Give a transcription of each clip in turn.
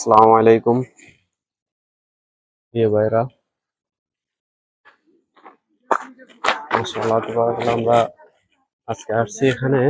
আসসালামু আলাইকুম। প্রিয় ভাইরা আমরা আজকে আসছি এখানে।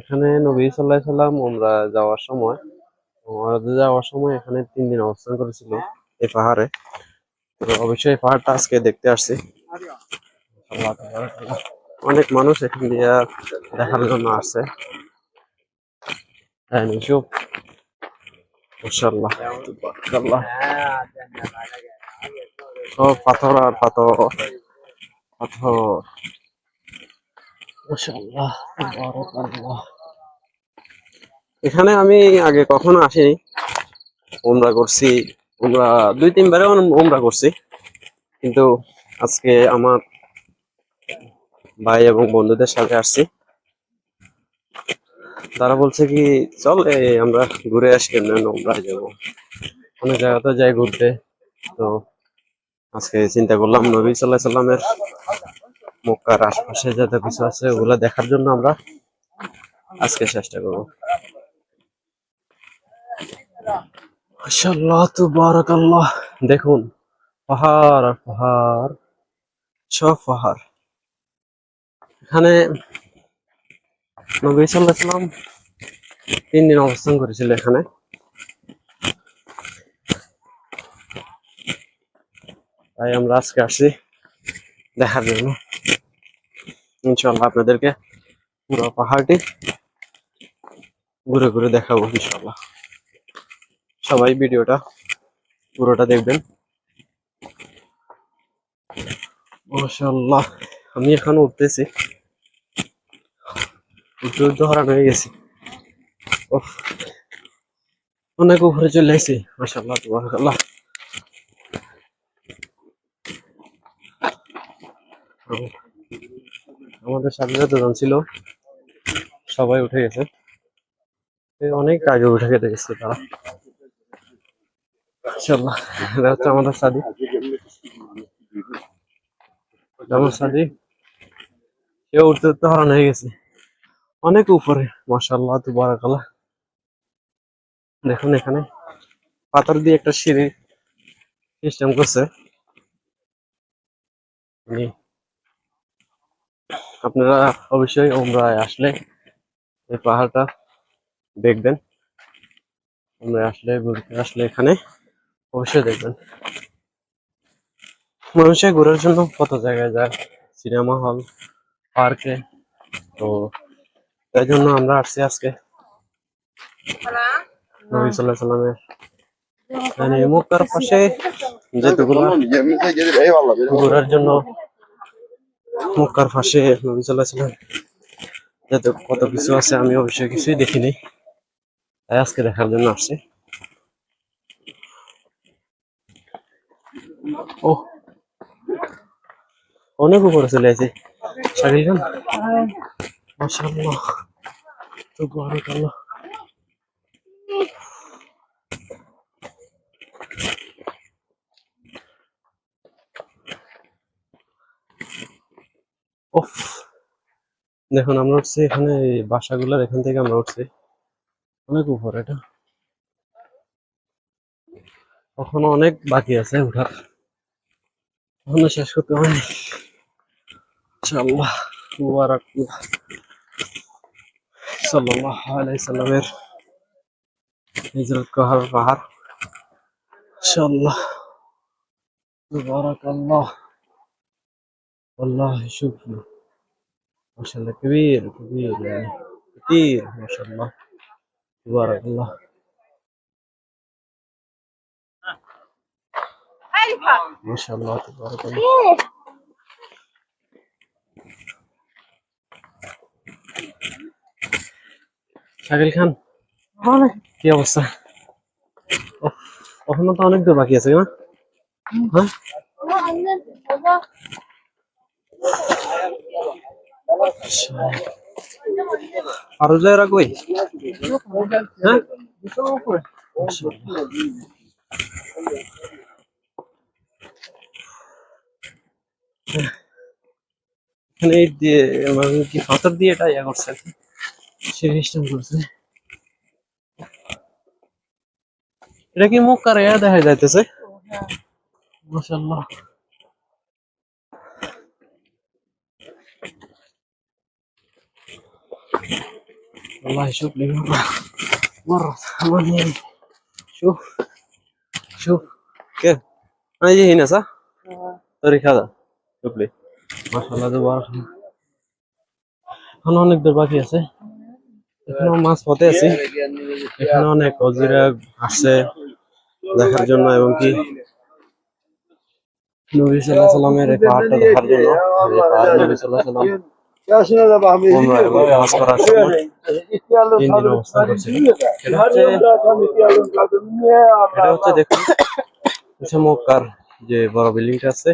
এখানে নবী আলাইহি সাল্লাম আমরা যাওয়ার সময় যাওয়ার সময় এখানে তিন দিন অবস্থান করেছিল এই পাহাড়ে। তো অবশ্যই পাহাড়টা আজকে দেখতে আসছি। অনেক মানুষ এখান দিয়ে দেখার জন্য আসছে। হ্যাঁ সব পাথর আর পাথর। পাথর। মাশাআল্লাহ এখানে আমি আগে কখনো আসিনি। উমরা করছি। উমরা দুই তিনবারে উমরা করছি। কিন্তু আজকে আমার ভাই এবং বন্ধুদের সাথে আসছি। তারা বলছে কি, চল আমরা ঘুরে আসি উমরায় যাব। অনেক জায়গাতে যাই ঘুরতে। তো আজকে চিন্তা করলাম নবী সাল্লাহ সাল্লামের মক্কার আশপাশে যত কিছু আছে, ওগুলা দেখার জন্য আমরা আজকে চেষ্টা করব। দেখুন, পাহাড় আর পাহাড়, সব পাহাড়। এখানে নবী সাল্লাম তিন দিন অবস্থান করেছিল এখানে। তাই আমরা আজকে আসছি দেখার জন্য। ইনশাল্লাহ আপনাদেরকে পুরো পাহাড়টি ঘুরে ঘুরে দেখাবো ইনশাল্লাহ সবাই ভিডিওটা পুরোটা দেখবেন। মাশাল্লাহ আমি এখন উঠতেছি। উঠতে হরান হয়ে গেছি। অনেক উপরে চলে এসেছি মাশাল্লাহ তুবারকাল্লাহ আমাদের সাথে যতজন ছিল, সবাই উঠে গেছে। অনেক আগে উঠে গেতে গেছে তারা। ইনশাল্লাহ হচ্ছে আমাদের সাদি। আমার সাদি সে উঠতে উঠতে হরান হয়ে গেছে। অনেক উপরে মাসাল্লাহ তু বারাকাল্লাহ দেখুন এখানে পাথর দিয়ে একটা সিঁড়ি সিস্টেম করছে। আপনারা অবশ্যই ওমরায় আসলে এই পাহাড়টা দেখবেন। আমরা আসলে, ঘুরতে আসলে এখানে অবশ্যই দেখবেন। মানুষের ঘোরার জন্য কত জায়গায় যায়? সিনেমা হল, পার্কে, তো তাই জন্য আমরা আসছি আজকে। নবী সাল্লাহ মানে জন্য মক্কার পাশে নবী কত কিছু আছে, আমি অবশ্যই কিছুই দেখিনি। তাই আজকে দেখার জন্য আসছি। ও অনেক উপরে চলে আছে শাকিল খান? মাশাআল্লাহ। সুবহানাল্লাহ ওফ দেখুন, আমরা উঠছি এখানে বাসাগুলোর, এখান থেকে আমরা উঠছি। অনেক উপরে এটা। এখনও অনেক বাকি আছে ওঠার এখনও শেষ করতে হয়নি ইনশাআল্লাহ মুবারাকাল্লাহ সাল্লাল্লাহু আলাইহি সাল্লামের হিজরত করার পাহাড় ইনশাআল্লাহ মুবারাকাল্লাহ والله شكرا ما شاء الله كبير كبير يعني كثير ما شاء الله تبارك الله ما شاء الله تبارك الله শাকিল খান? কি অবস্থা? এখনও তো অনেক দূর বাকি আছে না? হ্যাঁ? আরও যায় রাখবই হ্যাঁ? এখানে এই দিয়ে মানে কি পাথর দিয়ে এটা ইয়া করছে আর কি। সিস্টেম করছে এটা কি মুখ কারে দেখা যাইতেছে মাশাআল্লাহ والله شوف لي مرة مرة ثمانية شوف شوف كيف أنا يجي هنا صح؟ طريق هذا شوف لي ما شاء الله تبارك الله এখনো অনেক দূর বাকি এখনও মাছ পথে আছি। এখানে অনেক অজিরা আসছে দেখার জন্য এবং কি নবী সাল্লাহ সাল্লামের এই পাহাড়টা দেখার জন্য। নবী সাল্লাম এটা হচ্ছে দেখুন মক্কার যে বড় বিল্ডিংটা আছে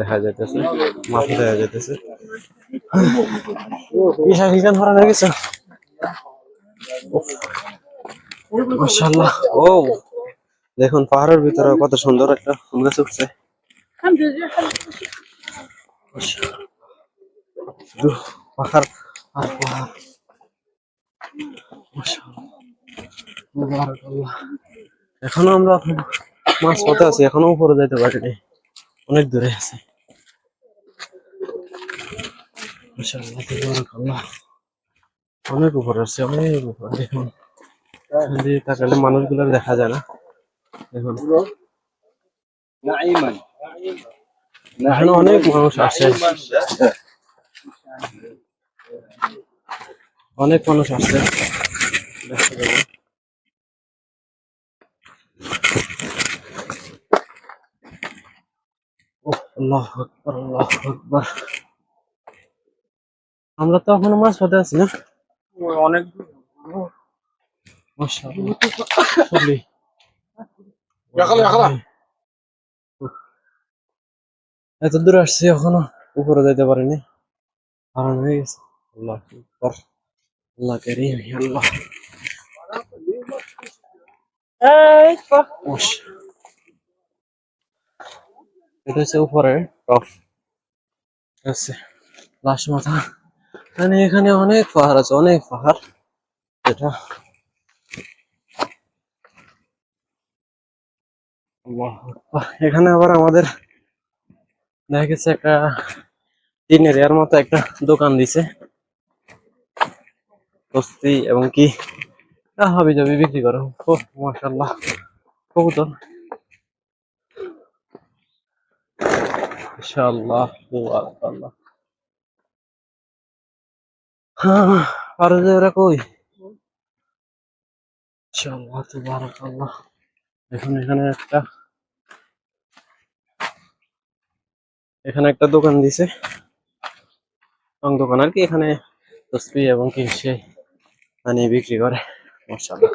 দেখা যাইতেছে। দেখা যাইতেছে। ও দেখুন, পাহাড়ের ভিতরে কত সুন্দর একটা ফুল গাছ উঠছে। এখনও আমরা মাছ পথে আছি, এখনও উপরে যাইতে পারিনি। অনেক দূরে আছে। অনেক উপরে আছে অনেক উপরে। দেখুন দিয়ে তাকালে মানুষগুলো দেখা যায় না। দেখুন। অনেক মানুষ আসে অনেক মানুষ আসছে দেখা যাবে। আল্লাহু আকবার, আল্লাহু আকবার। আমরা তো এখনও মাছ পথে আছি না? অনেক। এত দূর আসছি এখনও উপরে যেতে পারিনি। হারান হয়ে গেছে। আল্লাহ আকবার। আল্লাহ করিম আল্লাহ। উস। এটা হচ্ছে উপরে টপ। আছে? লাশ মাথা। মানে এখানে অনেক পাহাড় আছে, অনেক পাহাড়। এটা। এখানে আবার আমাদের দেখা গেছে একটা টিনের এর মতো একটা দোকান দিছে। বস্তি এবং কি? হাবি জাবি বিক্রি করো। ও কবুতর। ইনশাআল্লাহ, আল্লাহ। হ্যাঁ আর এরা কই? ইনশাআল্লাহ, তুবারাকাল্লাহ। এখন এখানে একটা এখানে একটা দোকান দিছে। রং দোকান আর কি, এখানে তসবি এবং কি সে পানি বিক্রি করে, মাশাআল্লাহ।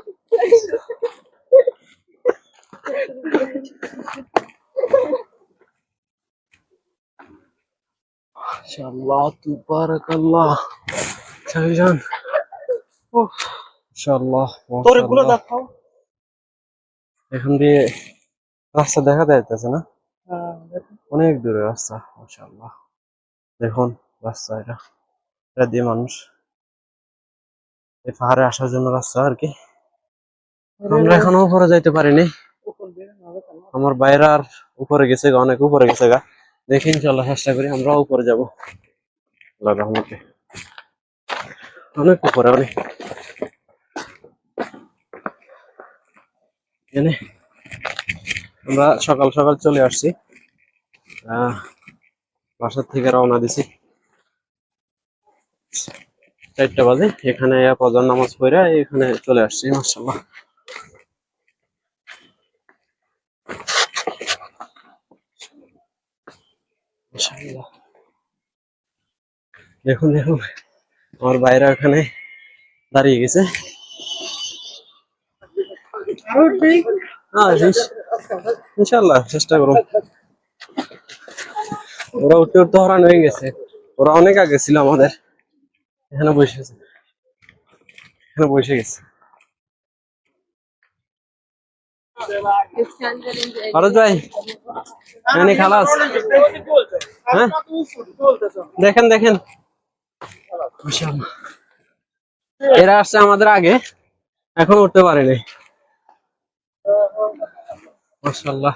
মাশাআল্লাহ তুবারাকাল্লাহ। শাহজান। উফ। মাশাআল্লাহ। মাশাআল্লাহ এখান দিয়ে রাস্তা দেখা যাইতেছে না? অনেক দূরে রাস্তা মাশাআল্লাহ। দেখুন রাস্তা এটা। এটা দিয়ে মানুষ এই পাহাড়ে আসার জন্য রাস্তা আর কি। আমরা এখনও উপরে যাইতে পারিনি। আমার বাইরে আর উপরে গেছে গা অনেক উপরে গেছে গা। দেখি ইনশাল্লাহ চেষ্টা করি, আমরাও উপরে যাব। আল্লাহর রহমতে। অনেক উপরে, অনেক। আমরা সকাল সকাল চলে আসছি। বাসার থেকে রওনা দিছি। চারটা বাজে, এখানে ফজর নামাজ পড়ে এখানে চলে আসছি মাসাল্লাহ মাশাআল্লাহ। দেখুন দেখুন আমার বাইরে ওখানে দাঁড়িয়ে গেছে। হ্যাঁ ইনশাল্লাহ চেষ্টা করুন। ওরা উঠতে উঠতে হরান হয়ে গেছে। ওরা অনেক আগে ছিল আমাদের। এখানে বসে আছে। এখানে বসে গেছে। ফারুজ ভাই খালাস। হ্যাঁ? দেখেন দেখেন। এরা আসছে আমাদের আগে এখন উঠতে পারেনি। মাশাআল্লাহ।